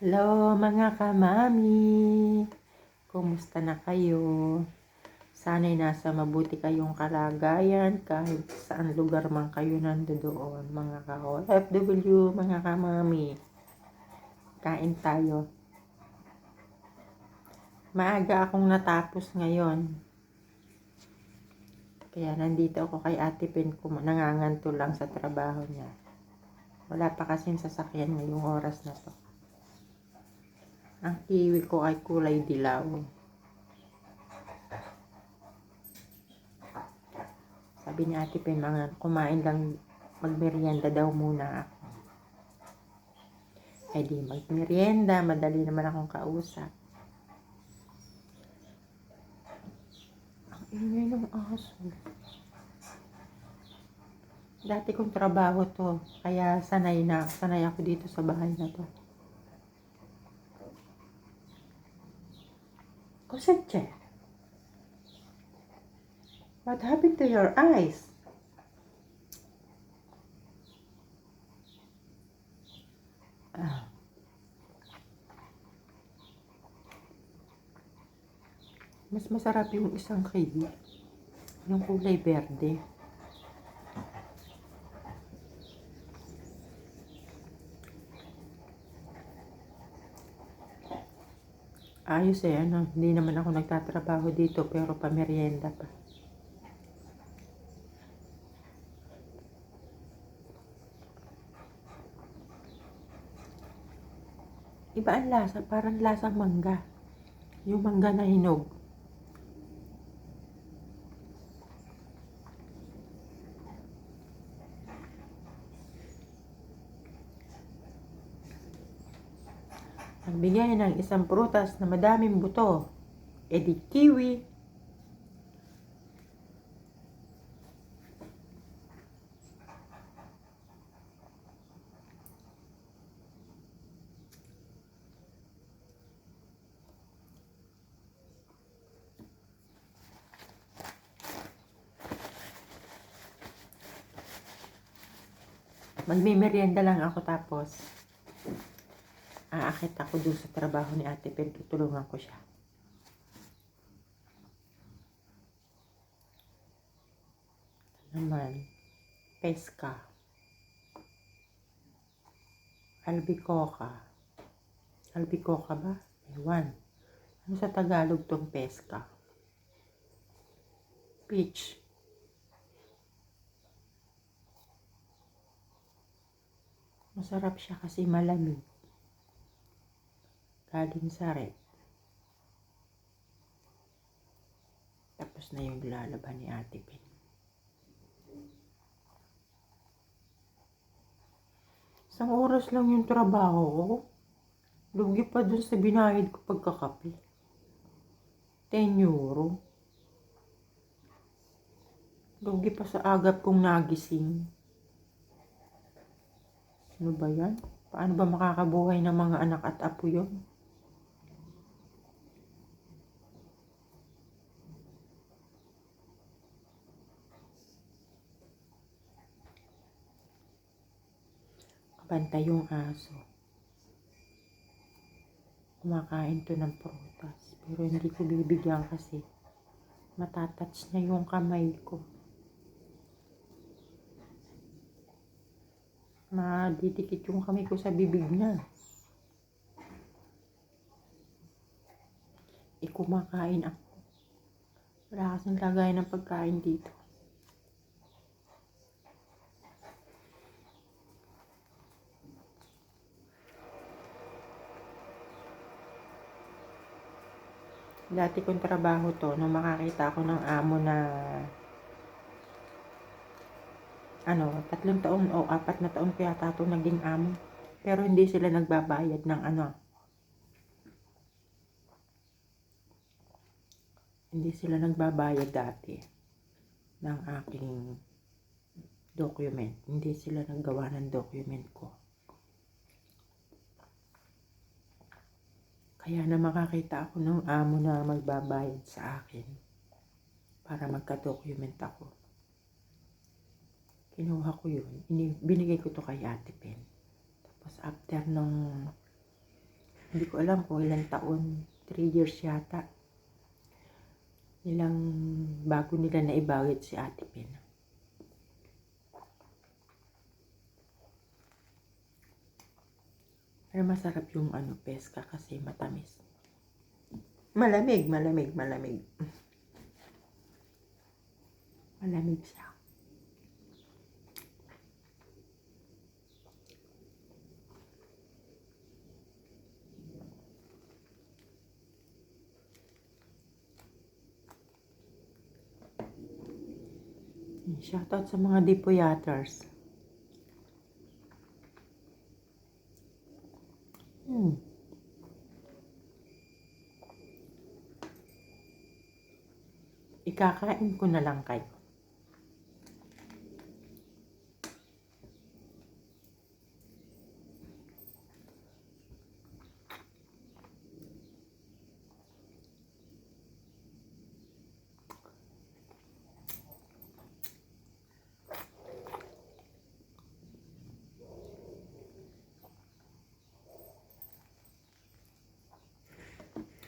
Hello mga kamami! Kumusta na kayo? Sana'y nasa mabuti kayong kalagayan kahit saan lugar man kayo nandoon mga ka-OFW, mga kamami. Kain tayo. Maaga akong natapos ngayon. Kaya nandito ako kay Ate Pen kum- nanganganto lang sa trabaho niya. Wala pa kasing sasakyan ngayong oras na to. Ang kiwi ko ay kulay dilaw. Sabi ni Ate Pen, mga kumain lang, magmerienda daw muna ako. Ay di magmerienda, madali naman akong kausap. Ang ingay ng aso. Dati kong trabaho to, kaya sanay na, sanay ako dito sa bahay na to. Kosetje. What happened to your eyes? Ah. Mas masarap yung isang kiwi. Yung kulay berde. Ayos eh, ano, hindi naman ako nagtatrabaho dito pero pamerienda pa. Iba ang lasa, parang lasang mangga. Yung mangga na hinog. Nagbigay ng isang prutas na madaming buto. E di kiwi. Magmimerienda lang ako tapos aakit ako dun sa trabaho ni ate pero tutulungan ko siya. Ito naman, peska. Albicoca. Albicoca ba? Ewan. Ano sa Tagalog tong peska? Peach. Masarap siya kasi malamig galing sa. Tapos na yung lalaban ni Ate Pin. Isang oras lang yung trabaho ko. Lugi pa dun sa binayad ko pagkakape. 10 euro. Lugi pa sa agap kong nagising. Ano ba yan? Paano ba makakabuhay ng mga anak at apo yun? Kabantay yung aso. Kumakain to ng prutas. Pero hindi ko bibigyan kasi matatats niya yung kamay ko. Madidikit yung kamay ko sa bibig niya. E kumakain ako. Wala kasing lagay ng pagkain dito. Dati kong trabaho to, nung makakita ako ng amo na ano, tatlong taon o apat na taon ko yata ito naging amo. Pero hindi sila nagbabayad ng ano. Hindi sila nagbabayad dati ng aking document. Hindi sila naggawa ng document ko. Kaya na makakita ako ng amo na magbabayad sa akin para magka-document ako. Kinuha ko yun. Ini, binigay ko to kay Ate Pen. Tapos after nung Hindi ko alam kung ilang taon. 3 years yata. Nilang bago nila na ibawit si Ate Pen. Pero masarap yung ano, peska kasi matamis. Malamig, malamig, malamig. Malamig siya. Shoutout sa mga dipuyaters. Ikakain ko na lang kayo.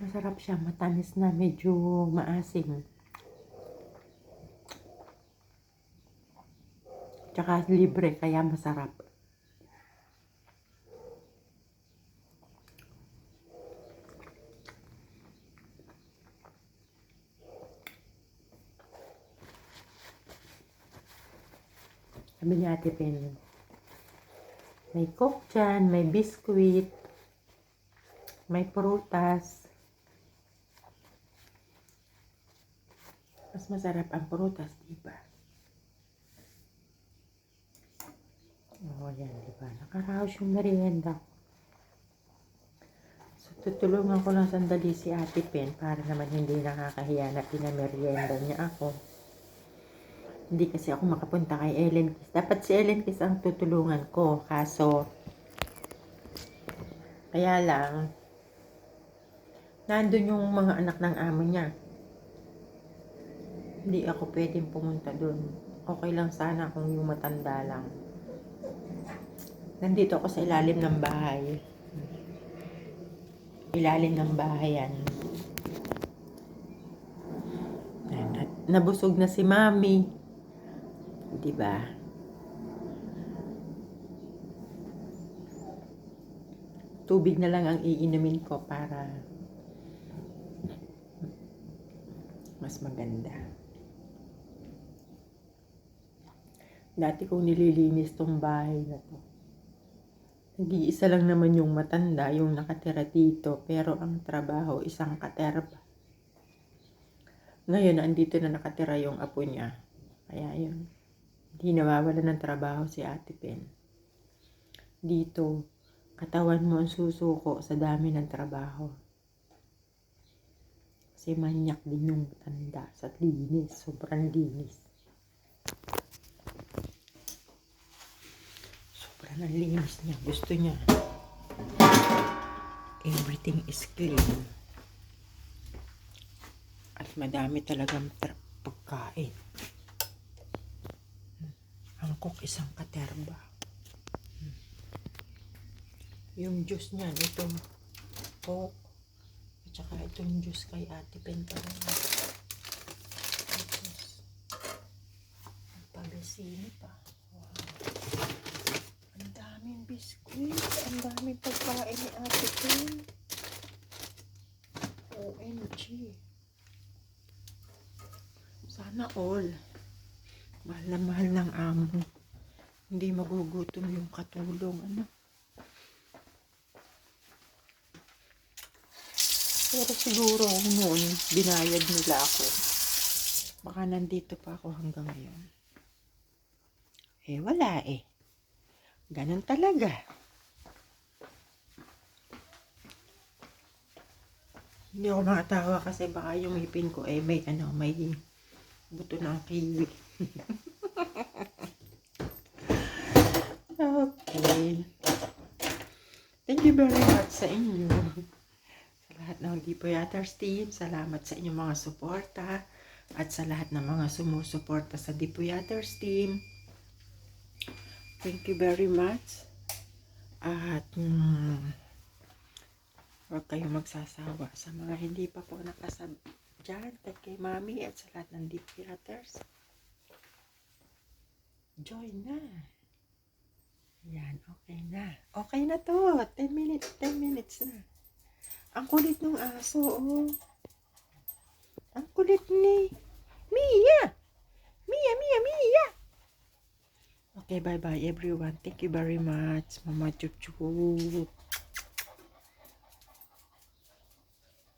Masarap siya, matamis na, medyo maasim. Tsaka libre, kaya masarap. Sabi ni Ate Pen, may coke dyan, may biskuit, may prutas. Mas masarap ang prutas, di ba? Oo, yan, di ba? Nakaraos yung merienda. So, tutulungan ko lang sandali si Ate Pen para naman hindi nakakahiya na pinamerienda niya ako. Hindi kasi ako makapunta kay Ellen Kiss. Dapat si Ellen Kiss ang tutulungan ko. Kaso, kaya lang, nandun yung mga anak ng amo niya. Hindi ako pwedeng pumunta dun. Okay lang sana kung yung matanda lang. Nandito ako sa ilalim ng bahay. Ilalim ng bahay yan. Ayan, at Nabusog na si mami. Di ba? Tubig na lang ang iinumin ko para mas maganda. Dati kong nililinis tong bahay na to. Nag-iisa lang naman yung matanda, yung nakatira dito, pero ang trabaho isang katerba. Ngayon, andito na nakatira yung apo niya. Kaya yun, hindi nawawala ng trabaho si Ate Pen. Dito, katawan mo ang susuko sa dami ng trabaho. Kasi manyak din yung tanda sa linis, sobrang linis. Ang linis niya. Gusto niya. Everything is clean. At madami talagang pagkain. Ang cook isang katerba. Yung juice niyan, itong coke. At saka itong juice kay Ate Penta. Tapos, pabesini pa. Daming biskuit. Ang daming pagkain ni Ate Pen. OMG. Sana all. Mahal na mahal ng amo. Hindi magugutom yung katulong. Ano? Pero siguro noon, binayad nila ako. Baka nandito pa ako hanggang ngayon. Eh, wala eh. Ganon talaga. Hindi ako makatawa kasi baka yung ngipin ko eh may ano, may buto ng kiwi. okay. Thank you very much sa inyo. Sa lahat ng Dipoyaters team, salamat sa inyong mga suporta at sa lahat ng mga sumusuporta sa Dipoyaters team. Thank you very much. At mm, Huwag kayo magsasawa. Sa mga hindi pa po nakasab dyan, kay, kay Mami at sa lahat ng Deep Piraters. Join na. Yan, okay na. Okay na to. 10 minutes, 10 minutes na. Ang kulit ng aso, oh. Ang kulit ni Mia! Mia, Mia, Mia! Okay, bye-bye everyone. Thank you very much. Mama Chup.